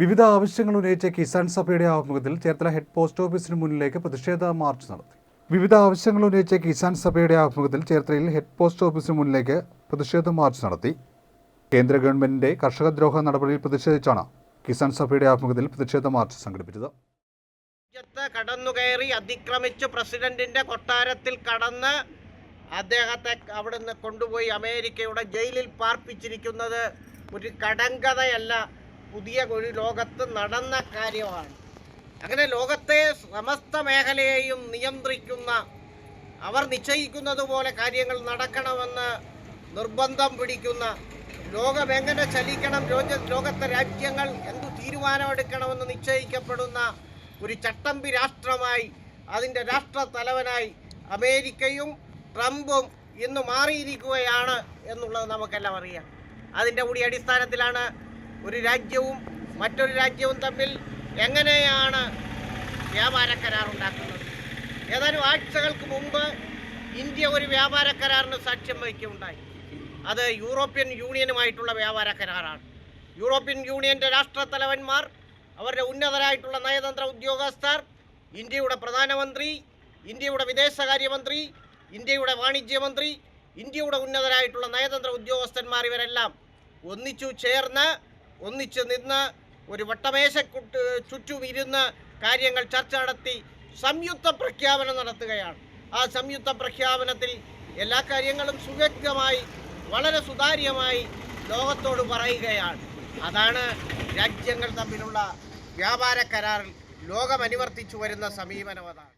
വിവിധ ആവശ്യങ്ങൾ ഉന്നയിച്ച കിസാൻ സഭയുടെ ആഭിമുഖ്യത്തിൽ ചേർത്തല ഹെഡ് പോസ്റ്റ് ഓഫീസിന് മുന്നിലേക്ക് പ്രതിഷേധ മാർച്ച് നടത്തി. വിവിധ ആവശ്യങ്ങൾ ഉന്നയിച്ച കിസാൻ സഭയുടെ ആഭിമുഖ്യത്തിൽ ചേർത്തലയിൽ ഹെഡ് പോസ്റ്റ് ഓഫീസിന് മുന്നിലേക്ക് പ്രതിഷേധ മാർച്ച് നടത്തി. കേന്ദ്ര ഗവൺമെന്റിന്റെ കർഷകദ്രോഹ നടപടിയിൽ പ്രതിഷേധിച്ചാണ് കിസാൻ സഭയുടെ ആഭിമുഖ്യത്തിൽ പ്രതിഷേധ മാർച്ച് സംഘടിപ്പിച്ചത്. കടന്നുകയറി അതിക്രമിച്ചു പ്രസിഡന്റിന്റെ കൊട്ടാരത്തിൽ കടന്ന് അദ്ദേഹത്തെ അവിടുന്ന് കൊണ്ടുപോയി അമേരിക്കയുടെ ജയിലിൽ പാർപ്പിച്ചിരിക്കുന്നത് ഒരു കടങ്കഥയല്ല. പുതിയ ഒരു ലോകത്ത് നടന്ന കാര്യമാണ്. അങ്ങനെ ലോകത്തെ സമസ്ത മേഖലയെയും നിയന്ത്രിക്കുന്ന അവർ നിശ്ചയിക്കുന്നത് പോലെ കാര്യങ്ങൾ നടക്കണമെന്ന് നിർബന്ധം പിടിക്കുന്ന ലോകം എങ്ങനെ ചലിക്കണം ലോക ലോകത്തെ രാജ്യങ്ങൾ എന്തു തീരുമാനമെടുക്കണമെന്ന് നിശ്ചയിക്കപ്പെടുന്ന ഒരു ചട്ടമ്പി രാഷ്ട്രമായി അതിന്റെ രാഷ്ട്ര തലവനായി അമേരിക്കയും ട്രംപും ഇന്ന് മാറിയിരിക്കുകയാണ് എന്നുള്ളത് നമുക്കെല്ലാം അറിയാം. അതിന്റെ കൂടി അടിസ്ഥാനത്തിലാണ് ഒരു രാജ്യവും മറ്റൊരു രാജ്യവും തമ്മിൽ എങ്ങനെയാണ് വ്യാപാര കരാർ ഉണ്ടാക്കുന്നത്? ഏതാനും ആഴ്ചകൾക്ക് മുമ്പ് ഇന്ത്യ ഒരു വ്യാപാര കരാറിന് സാക്ഷ്യം വഹിക്കുകയുണ്ടായി. അത് യൂറോപ്യൻ യൂണിയനുമായിട്ടുള്ള വ്യാപാര കരാറാണ്. യൂറോപ്യൻ യൂണിയന്റെ രാഷ്ട്രത്തലവന്മാർ അവരുടെ ഉന്നതരായിട്ടുള്ള നയതന്ത്ര ഉദ്യോഗസ്ഥർ ഇന്ത്യയുടെ പ്രധാനമന്ത്രി ഇന്ത്യയുടെ വിദേശകാര്യമന്ത്രി ഇന്ത്യയുടെ വാണിജ്യമന്ത്രി ഇന്ത്യയുടെ ഉന്നതരായിട്ടുള്ള നയതന്ത്ര ഉദ്യോഗസ്ഥന്മാർ ഇവരെല്ലാം ഒന്നിച്ചു ചേർന്ന് ഒന്നിച്ചു നിന്ന് ഒരു വട്ടമേശ ചുറ്റും ഇരുന്ന് കാര്യങ്ങൾ ചർച്ച നടത്തി സംയുക്ത പ്രഖ്യാപനം നടത്തുകയാണ്. ആ സംയുക്ത പ്രഖ്യാപനത്തിൽ എല്ലാ കാര്യങ്ങളും സുവ്യക്തമായി വളരെ സുതാര്യമായി ലോകത്തോട് പറയുകയാണ്. അതാണ് രാജ്യങ്ങൾ തമ്മിലുള്ള വ്യാപാര കരാറിൽ ലോകം അനുവർത്തിച്ചു വരുന്ന സമീപനം അതാണ്.